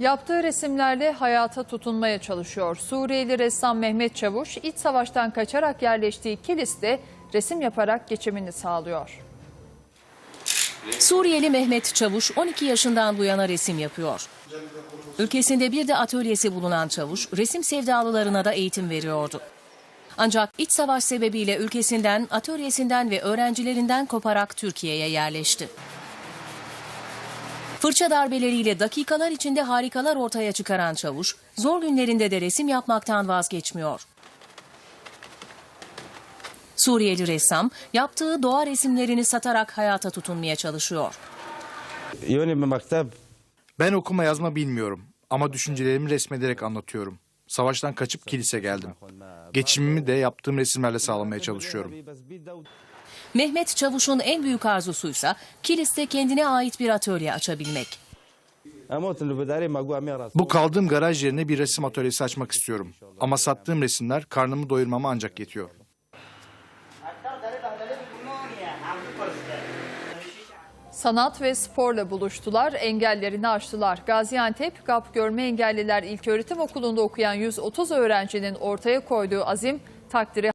Yaptığı resimlerle hayata tutunmaya çalışıyor. Suriyeli ressam Mehmet Çavuş, iç savaştan kaçarak yerleştiği Kilis'te resim yaparak geçimini sağlıyor. Suriyeli Mehmet Çavuş 12 yaşından bu yana resim yapıyor. Ülkesinde bir de atölyesi bulunan Çavuş, resim sevdalılarına da eğitim veriyordu. Ancak iç savaş sebebiyle ülkesinden, atölyesinden ve öğrencilerinden koparak Türkiye'ye yerleşti. Fırça darbeleriyle dakikalar içinde harikalar ortaya çıkaran Çavuş, zor günlerinde de resim yapmaktan vazgeçmiyor. Suriyeli ressam yaptığı doğa resimlerini satarak hayata tutunmaya çalışıyor. Ben okuma yazma bilmiyorum ama düşüncelerimi resmederek anlatıyorum. Savaştan kaçıp kilise geldim. Geçimimi de yaptığım resimlerle sağlamaya çalışıyorum. Mehmet Çavuş'un en büyük arzusuysa Kilis'te kendine ait bir atölye açabilmek. Bu kaldığım garaj yerine bir resim atölyesi açmak istiyorum. Ama sattığım resimler karnımı doyurmama ancak yetiyor. Sanat ve sporla buluştular, engellerini aştılar. Gaziantep GAP Görme Engelliler İlköğretim Okulu'nda okuyan 130 öğrencinin ortaya koyduğu azim takdiri